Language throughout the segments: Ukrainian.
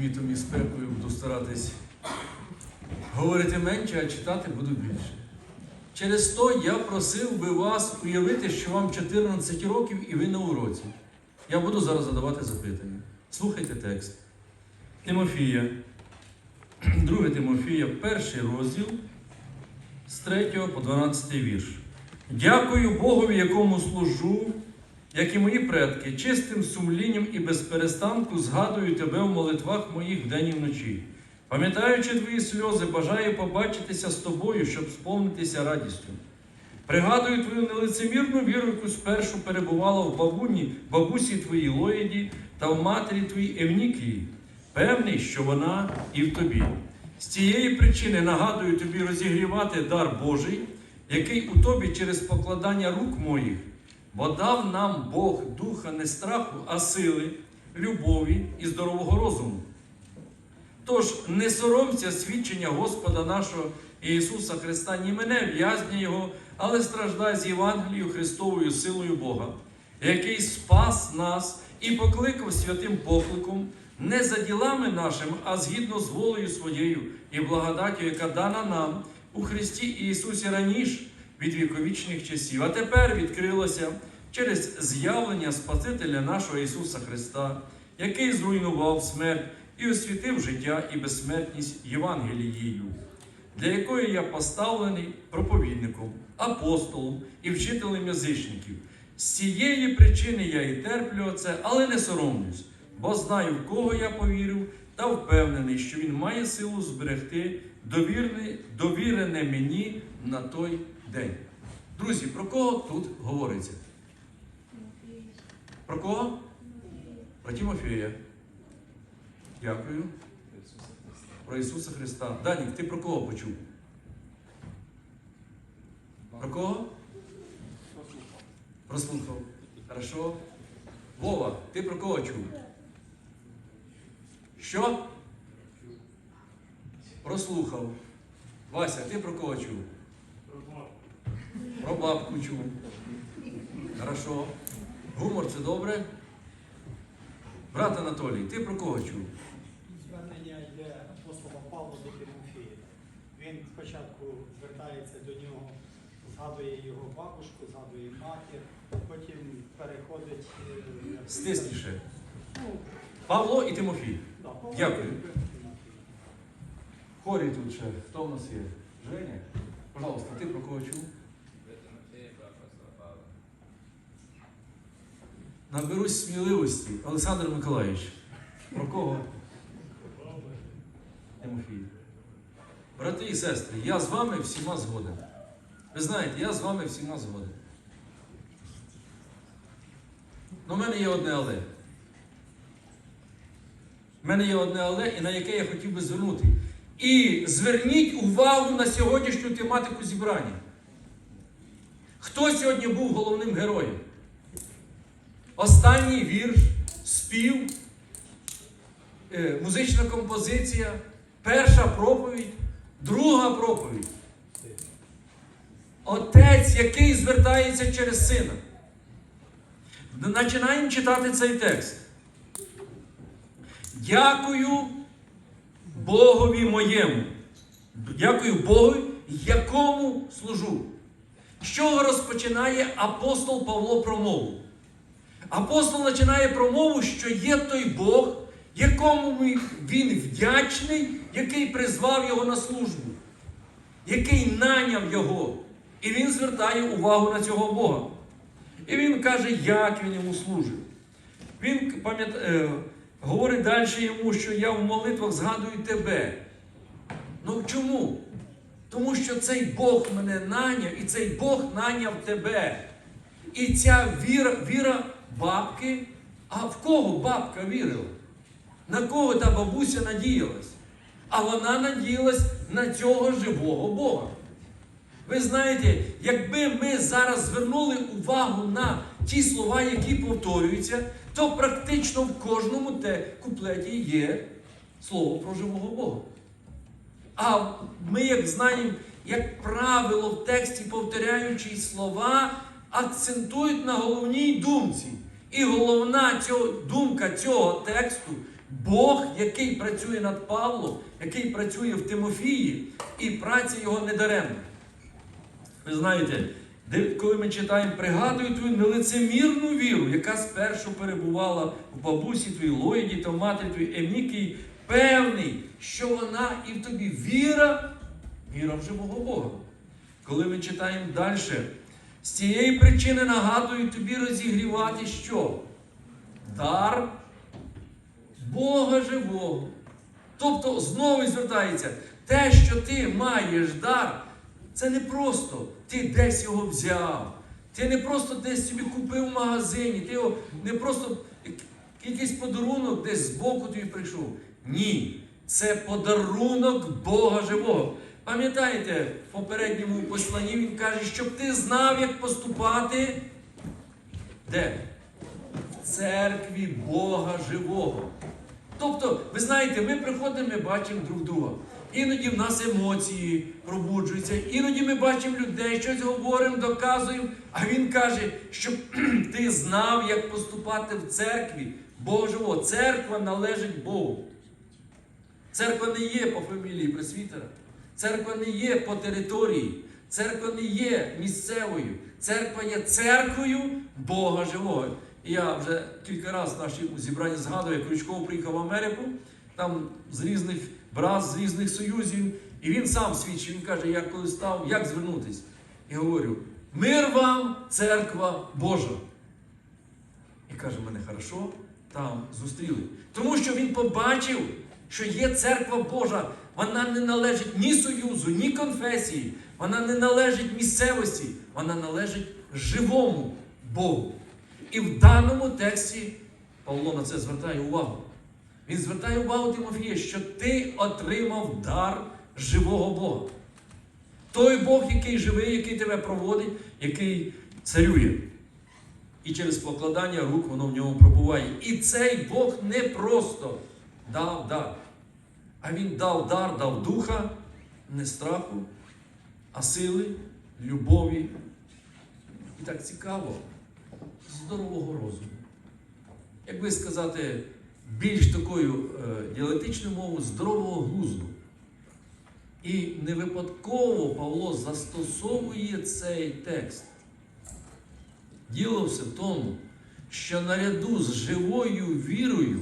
лімітом і спекою буду старатись говорити менше, а читати буду більше. Через то я просив би вас уявити, що вам 14 років і ви на уроці. Я буду зараз задавати запитання. Слухайте текст. Тимофія, 2 Тимофія, перший розділ з 3 по 12 вірш. Дякую Богові, якому служу, як і мої предки, чистим сумлінням і без перестанку згадую тебе в молитвах моїх вдень і вночі. Пам'ятаючи твої сльози, бажаю побачитися з тобою, щоб сповнитися радістю. Пригадую твою нелицемірну віру, яку спершу перебувала в бабуні, бабусі твоїй Лоїді та в матері твоїй Евнікії. Певний, що вона і в тобі. З цієї причини нагадую тобі розігрівати дар Божий, який у тобі через покладання рук моїх, бо дав нам Бог духа не страху, а сили, любові і здорового розуму. Тож не соромся свідчення Господа нашого Ісуса Христа, ні мене, в'язня Його, але страждай з Євангелією Христовою силою Бога, який спас нас і покликав святим покликом не за ділами нашими, а згідно з волею своєю і благодаттю, яка дана нам у Христі Ісусі раніше від віковічних часів, а тепер відкрилося через з'явлення Спасителя нашого Ісуса Христа, який зруйнував смерть і освітив життя і безсмертність Євангелією, для якої я поставлений проповідником, апостолом і вчителем язичників. З цієї причини я і терплю це, але не соромлюсь, бо знаю, в кого я повірив, та впевнений, що він має силу зберегти довірене мені на той день. Друзі, про кого тут говориться? Про кого? Про Тимофія. Дякую. Про Ісуса Христа. Данік, ти про кого почув? Про кого? Прослухав. Хорошо. Вова, ти про кого чув? Що? Прослухав. Вася, ти про кого чув? Про бабку чув. Хорошо. Гумор це добре? Брат Анатолій, ти про кого чув? Звернення йде апостола Павла до Тимофія. Він спочатку звертається до нього, згадує його бабушку, згадує матір, потім переходить. е, Стисліше. Ну, Павло і Тимофій. да, Павло Дякую. Хорі тут ще. Хто в нас є? Женя? Пожалуйста, ти про кого чув? Наберусь сміливості. Олександр Миколаївич. Про кого? Тимофій. Брати і сестри, я з вами всіма згоден. Ви знаєте, я з вами всіма згоден. Ну, в мене є одне але. В мене є одне але, і на яке я хотів би звернути. І зверніть увагу на сьогоднішню тематику зібрання. Хто сьогодні був головним героєм? Останній вірш, спів, е, музична композиція, перша проповідь, друга проповідь. Отець, який звертається через сина. Починаємо читати цей текст. Дякую Богові моєму. Дякую Богові, якому служу. З чого розпочинає апостол Павло промову? Апостол починає промову, що є той Бог, якому він вдячний, який призвав його на службу, який наняв його. І він звертає увагу на цього Бога. І він каже, як він йому служить. Він е, говорить далі йому, що я в молитвах згадую тебе. Ну чому? Тому що цей Бог мене наняв, і цей Бог наняв тебе. І ця віра, віра бабки, а в кого бабка вірила? На кого та бабуся надіялась? А вона надіялась на цього живого Бога. Ви знаєте, якби ми зараз звернули увагу на ті слова, які повторюються, то практично в кожному те куплеті є слово про живого Бога. А ми, як знаємо, як правило, в тексті повторяючи слова, акцентують на головній думці. І головна цього, думка цього тексту Бог, який працює над Павлом, який працює в Тимофії, і праця його не даремна. Ви знаєте, коли ми читаємо, пригадуй твою нелицемірну віру, яка спершу перебувала в бабусі твоїй Лоїді та в матері твоїй Емнікії, певний, що вона і в тобі віра, віра в живого Бога. Коли ми читаємо далі, з цієї причини нагадую тобі розігрівати що? Дар Бога живого. Тобто знову звертається, те, що ти маєш дар, це не просто ти десь його взяв. Ти не просто десь собі купив в магазині, ти його не просто якийсь подарунок десь збоку тобі прийшов. Ні, це подарунок Бога живого. Пам'ятаєте, в попередньому посланні він каже, щоб ти знав, як поступати. Де? В церкві Бога живого. Тобто, ви знаєте, ми приходимо, ми бачимо друг друга. Іноді в нас емоції пробуджуються, іноді ми бачимо людей, щось говоримо, доказуємо, а він каже, щоб ти знав, як поступати в церкві Божого. Церква належить Богу. Церква не є по фамілії пресвітера. Церква не є по території. Церква не є місцевою. Церква є церквою Бога живого. І я вже кілька разів в нашому зібранні згадую, як Крючков приїхав в Америку, там з різних брат, з різних союзів. І він сам свідчив, він каже, я коли став, як звернутись? І говорю: мир вам, церква Божа. І каже, мене хорошо там зустріли. Тому що він побачив, що є церква Божа. Вона не належить ні союзу, ні конфесії, вона не належить місцевості, вона належить живому Богу. І в даному тексті Павло на це звертає увагу. Він звертає увагу Тимофія, що ти отримав дар живого Бога. Той Бог, який живий, який тебе проводить, який царює. І через покладання рук воно в ньому пробуває. І цей Бог не просто дав дар, а Він дав дар, дав духа, не страху, а сили, любові. І так цікаво, здорового розуму. Як би сказати, більш такою е, діалектичною мовою здорового глузду. І не випадково Павло застосовує цей текст. Діло все в тому, що наряду з живою вірою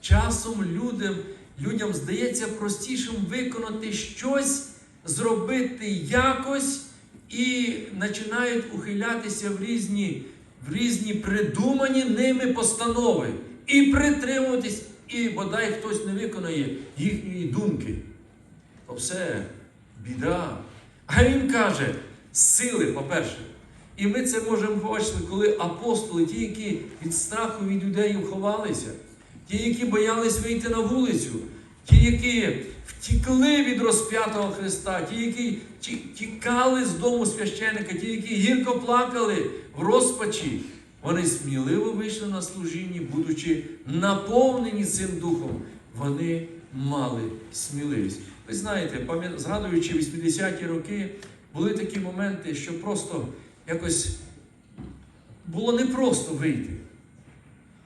часом людям, людям здається простішим виконати щось, зробити якось і починають ухилятися в різні, в різні придумані ними постанови. І притримуватись, і бодай хтось не виконає їхньої думки. То все, біда. А він каже, сили, по-перше. І ми це можемо бачити, коли апостоли, ті, які від страху від юдеїв ховалися, ті, які боялись вийти на вулицю, ті, які втікли від розп'ятого Христа, ті, які тікали з дому священика, ті, які гірко плакали в розпачі, вони сміливо вийшли на служіння, будучи наповнені цим духом, вони мали сміливість. Ви знаєте, згадуючи 80-ті роки, були такі моменти, що просто якось було непросто вийти.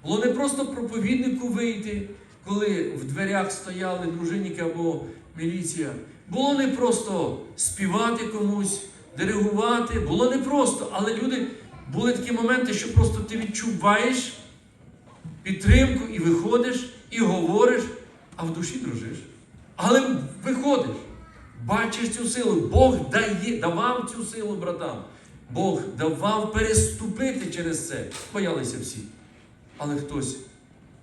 Було не просто проповіднику вийти, коли в дверях стояли дружинники або міліція. Було не просто співати комусь, диригувати. Було не просто, але люди були такі моменти, що просто ти відчуваєш підтримку і виходиш, і говориш, а в душі дружиш. Але виходиш, бачиш цю силу. Бог дає, давав цю силу братам. Бог давав переступити через це. Боялися всі. Але хтось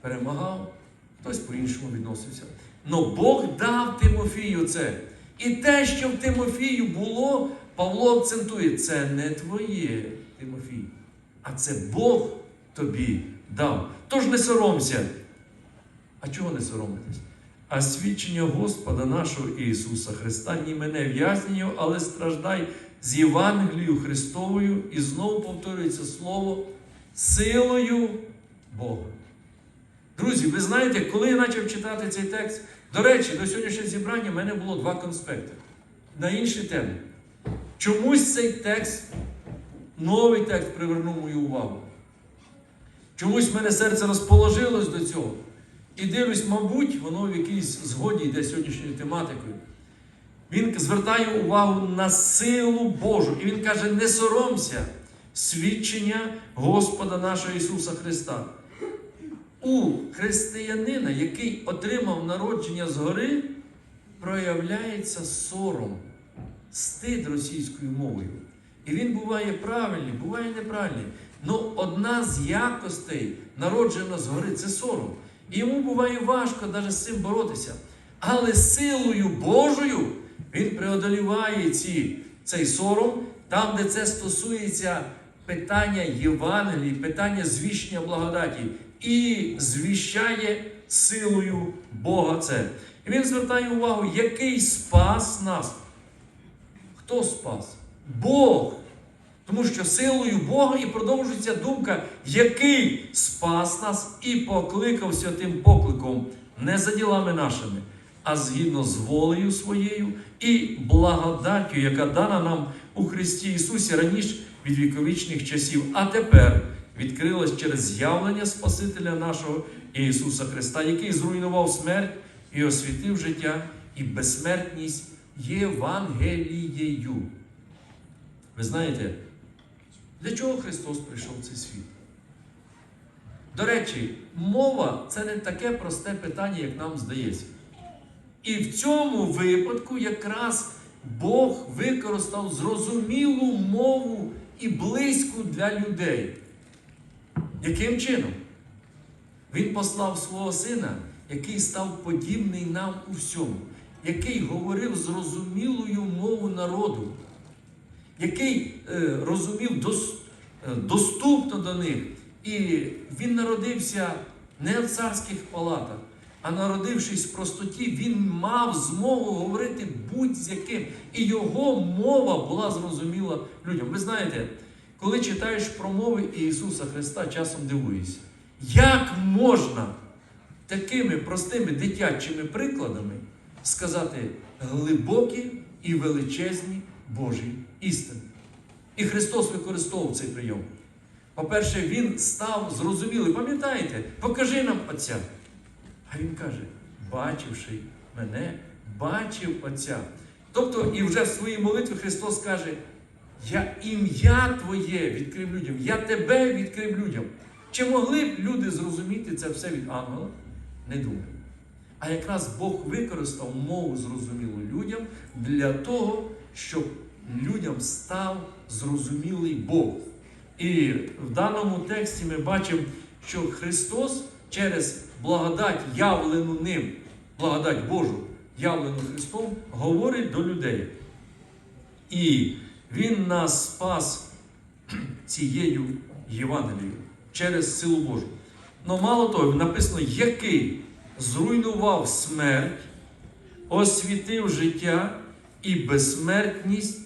перемагав, хтось по-іншому відносився. Но Бог дав Тимофію це. І те, що в Тимофію було, Павло акцентує, це не твоє, Тимофій, а це Бог тобі дав. Тож не соромся. А чого не соромитись? А свідчення Господа нашого Ісуса Христа, ні мене в'язнію, але страждай з Євангелією Христовою, і знову повторюється слово силою Бога. Друзі, ви знаєте, коли я почав читати цей текст, до речі, до сьогоднішнього зібрання в мене було два конспекти на інші теми. Чомусь цей текст, новий текст привернув мою увагу. Чомусь в мене серце розположилось до цього. І дивлюсь, мабуть, воно в якійсь згоді йде сьогоднішньою тематикою. Він звертає увагу на силу Божу. І він каже: не соромся свідчення Господа нашого Ісуса Христа. У християнина, який отримав народження згори, проявляється сором, стид російською мовою. І він буває правильний, буває неправильний. Ну, одна з якостей народжена згори це сором. І йому буває важко навіть з цим боротися. Але силою Божою він преодоліває ці, цей сором, там, де це стосується питання Євангелії, питання звіщення благодаті, і звіщає силою Бога це. І він звертає увагу, який спас нас. Хто спас? Бог. Тому що силою Бога і продовжується думка, який спас нас і покликав святим покликом не за ділами нашими, а згідно з волею своєю і благодаттю, яка дана нам у Христі Ісусі раніше від віковічних часів, а тепер відкрилась через з'явлення Спасителя нашого Ісуса Христа, який зруйнував смерть і освітив життя і безсмертність Євангелією. Ви знаєте, для чого Христос прийшов в цей світ? До речі, мова це не таке просте питання, як нам здається. І в цьому випадку якраз Бог використав зрозумілу мову і близьку для людей. Яким чином? Він послав свого сина, який став подібний нам у всьому, який говорив зрозумілою мовою народу, який е, розумів дос, е, доступно до них. І він народився не в царських палатах, а народившись в простоті, він мав змогу говорити будь-з яким. І його мова була зрозуміла людям. Ви знаєте, коли читаєш промови Ісуса Христа, часом дивуєшся, як можна такими простими дитячими прикладами сказати глибокі і величезні Божі істини. І Христос використовував цей прийом. По-перше, Він став зрозумілий. Пам'ятаєте, покажи нам Отця. А він каже, бачивши мене, бачив Отця. Тобто, і вже в своїй молитві Христос каже, я ім'я Твоє відкрив людям, я тебе відкрив людям. Чи могли б люди зрозуміти це все від ангела? Не думаю. А якраз Бог використав мову зрозумілу людям для того, щоб людям став зрозумілий Бог. І в даному тексті ми бачимо, що Христос через благодать, явлену ним, благодать Божу, явлену Христом, говорить до людей. І Він нас спас цією Євангелією через силу Божу. Ну, мало того, написано, який зруйнував смерть, освітив життя і безсмертність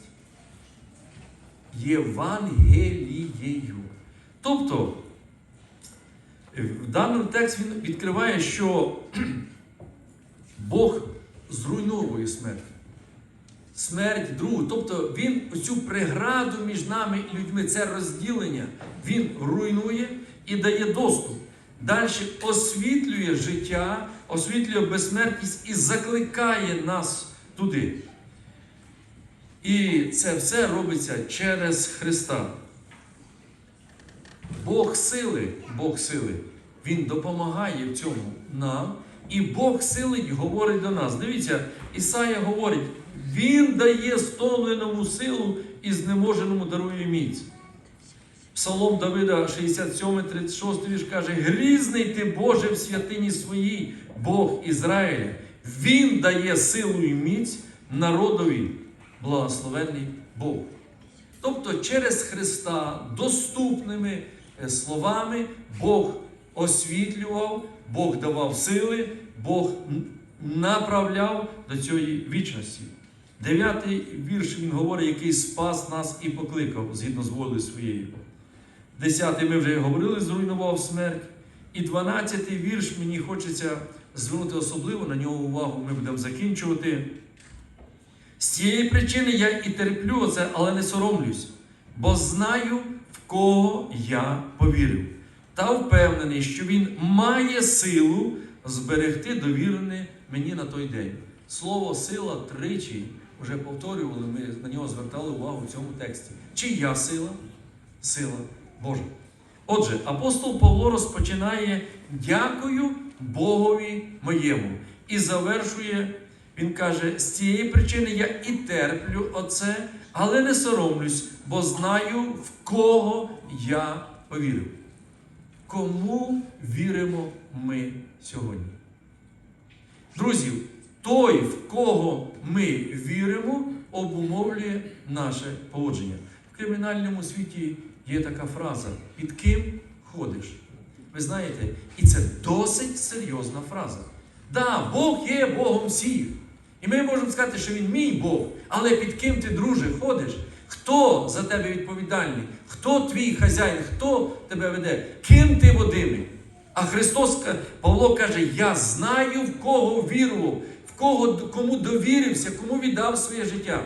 Євангелією. Тобто, в даному тексті він відкриває, що Бог зруйновує смерть. Смерть другу. Тобто він цю преграду між нами і людьми, це розділення, він руйнує і дає доступ. Далі освітлює життя, освітлює безсмертність і закликає нас туди. І це все робиться через Христа. Бог сили, Бог сили, Він допомагає в цьому нам, і Бог силить говорить до нас. Дивіться, Ісая говорить, Він дає стомленому силу і знеможеному дарує міць. Псалом Давида 67, 36 вірш каже: Грізний ти Боже в святині своїй, Бог Ізраїля. Він дає силу і міць народові, благословенний Бог. Тобто через Христа доступними е, словами Бог освітлював, Бог давав сили, Бог направляв до цієї вічності. Дев'ятий вірш він говорить, який спас нас і покликав згідно з волею своєю. Десятий ми вже говорили, зруйнував смерть. І дванадцятий вірш мені хочеться звернути особливо на нього увагу. Ми будемо закінчувати. З цієї причини я і терплю це, але не соромлюсь, бо знаю, в кого я повірив, та впевнений, що він має силу зберегти довірене мені на той день. Слово сила тричі вже повторювали, ми на нього звертали увагу в цьому тексті. Чия сила? Сила Божа. Отже, апостол Павло розпочинає дякую Богові моєму і завершує, він каже, з цієї причини я і терплю оце, але не соромлюсь, бо знаю, в кого я повірив. Кому віримо ми сьогодні? Друзі, той, в кого ми віримо, обумовлює наше поводження. В кримінальному світі є така фраза: під ким ходиш? Ви знаєте, і це досить серйозна фраза. Да, Бог є Богом всіх. І ми можемо сказати, що Він мій Бог, але під ким ти, друже, ходиш? Хто за тебе відповідальний? Хто твій хазяїн? Хто тебе веде? Ким ти водимий? А Христос Павло каже: Я знаю, в кого вірував, кого кому довірився, кому віддав своє життя.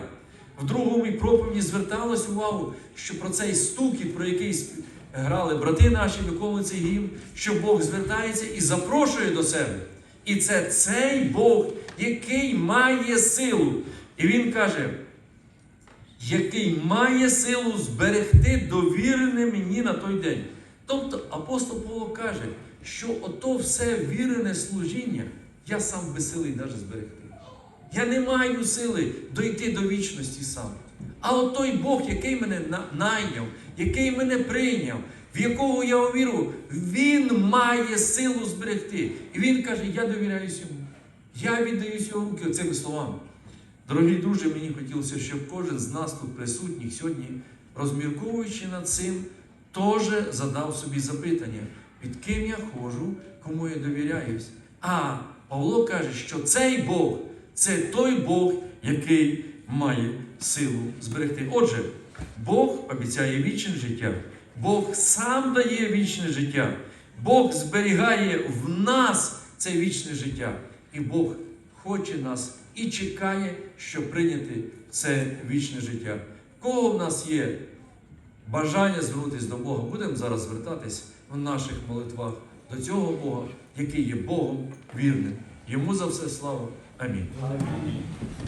В другому проповіді зверталось увагу, що про цей стукіт, про який грали брати наші, виконували цей гімн, що Бог звертається і запрошує до себе. І це цей Бог, який має силу. І він каже, який має силу зберегти довірене мені на той день. Тобто апостол Павло каже, що ото все вірене служіння я сам безсилий навіть зберегти. Я не маю сили дойти до вічності сам. А от той Бог, який мене найняв, який мене прийняв, в якого я увірував, він має силу зберегти. І він каже: Я довіряюсь йому. Я віддаюсь його руки цими словами. Дорогі друзі, мені хотілося, щоб кожен з нас тут присутніх сьогодні, розмірковуючи над цим, теж задав собі запитання, під ким я ходжу, кому я довіряюсь. А Павло каже, що цей Бог це той Бог, який має силу зберегти. Отже, Бог обіцяє вічне життя, Бог сам дає вічне життя, Бог зберігає в нас це вічне життя. І Бог хоче нас і чекає, щоб прийняти це вічне життя. Кого в нас є бажання звернутися до Бога, будемо зараз звертатись в наших молитвах до цього Бога, який є Богом вірним. Йому за все слава. Амінь.